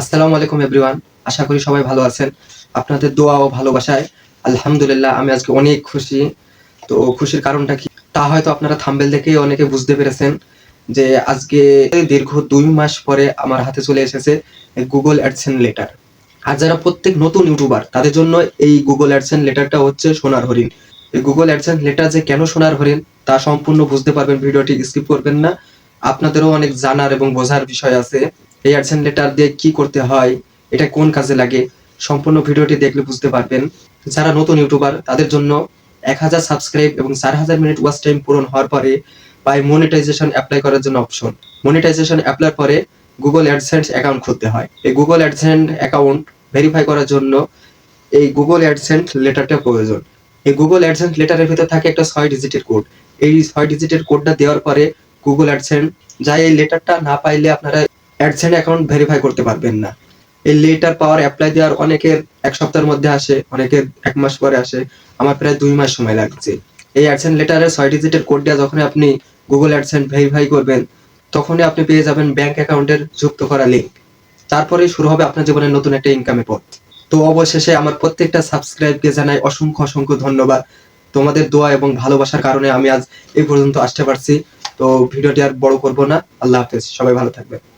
আসসালামু আলাইকুম এভরিওয়ান আশা করি সবাই ভালো আছেন। আপনাদের দোয়া ও ভালোবাসায়, আলহামদুলিল্লাহ, আমি আজকে অনেক খুশি। তো খুশির কারণটা কি? তা হয়তো আপনারা থাম্বেল দেখেই অনেকে বুঝতে পেরেছেন যে আজকে দীর্ঘ দুই মাস পরে আমার হাতে চলে এসেছে গুগল অ্যাডসেন লেটার আর যারা প্রত্যেক নতুন ইউটিউবার তাদের জন্য এই গুগল অ্যাডসেন লেটারটা হচ্ছে সোনার হরিণ। এই গুগল অ্যাডসেন লেটার যে কেন সোনার হরিণ, তা সম্পূর্ণ বুঝতে পারবেন, ভিডিওটি স্কিপ করবেন না। আপনাদেরও অনেক জানার এবং বোঝার বিষয় আছে। এই অ্যাডসেন লেটার দিয়ে কি করতে হয়, এটা কোন কাজে লাগে, সম্পূর্ণ ভিডিওটি দেখলে বুঝতে পারবেন। যারা নতুন ইউটিউবার, তাদের জন্য এক হাজার সাবস্ক্রাইব এবং চার হাজার মিনিট ওয়াচ টাইম পূরণ হওয়ার পরে পাই মনিটাইজেশন অ্যাপ্লাই করার জন্য অপশন মনিটাইজেশন অ্যাপ্লাই পরে গুগল অ্যাডসেন্স অ্যাকাউন্ট খুলতে হয়। এই গুগল অ্যাডসেন্স অ্যাকাউন্ট ভেরিফাই করার জন্য এই গুগল অ্যাডসেন্স লেটারটা প্রয়োজন। এই গুগল অ্যাডসেন্স লেটারের ভিতরে থাকে একটা ছয় ডিজিটের কোড এই ছয় ডিজিটের কোডটা দেওয়ার পরে গুগল অ্যাডসেন্স যা এই লেটারটা না পাইলে আপনারা অ্যাডসেন্স অ্যাকাউন্ট ভেরিফাই করতে পারবেন না। এই লেটার পাওয়ার অ্যাপ্লাই দেওয়ার অনেকের এক সপ্তাহের মধ্যে আসে, অনেকের এক মাস পরে আসে, আমার প্রায় দুই মাস সময় লাগছে। এই অ্যাডসেন্স লেটারের ছয় ডিজিটের কোডটা যখন আপনি গুগল অ্যাডসেন্স ভেরিফাই করবেন, তখনই আপনি পেয়ে যাবেন ব্যাংক অ্যাকাউন্টের যুক্ত করা লিঙ্ক তারপরেই শুরু হবে আপনার জীবনের নতুন একটা ইনকামের পথ। তো অবশেষে আমার প্রত্যেকটা সাবস্ক্রাইবকে জানাই অসংখ্য অসংখ্য ধন্যবাদ। তোমাদের দোয়া এবং ভালোবাসার কারণে আমি আজ এই পর্যন্ত আসতে পারছি। তো ভিডিওটি আর বড় করব না। আল্লাহ হাফেজ। সবাই ভালো থাকবেন।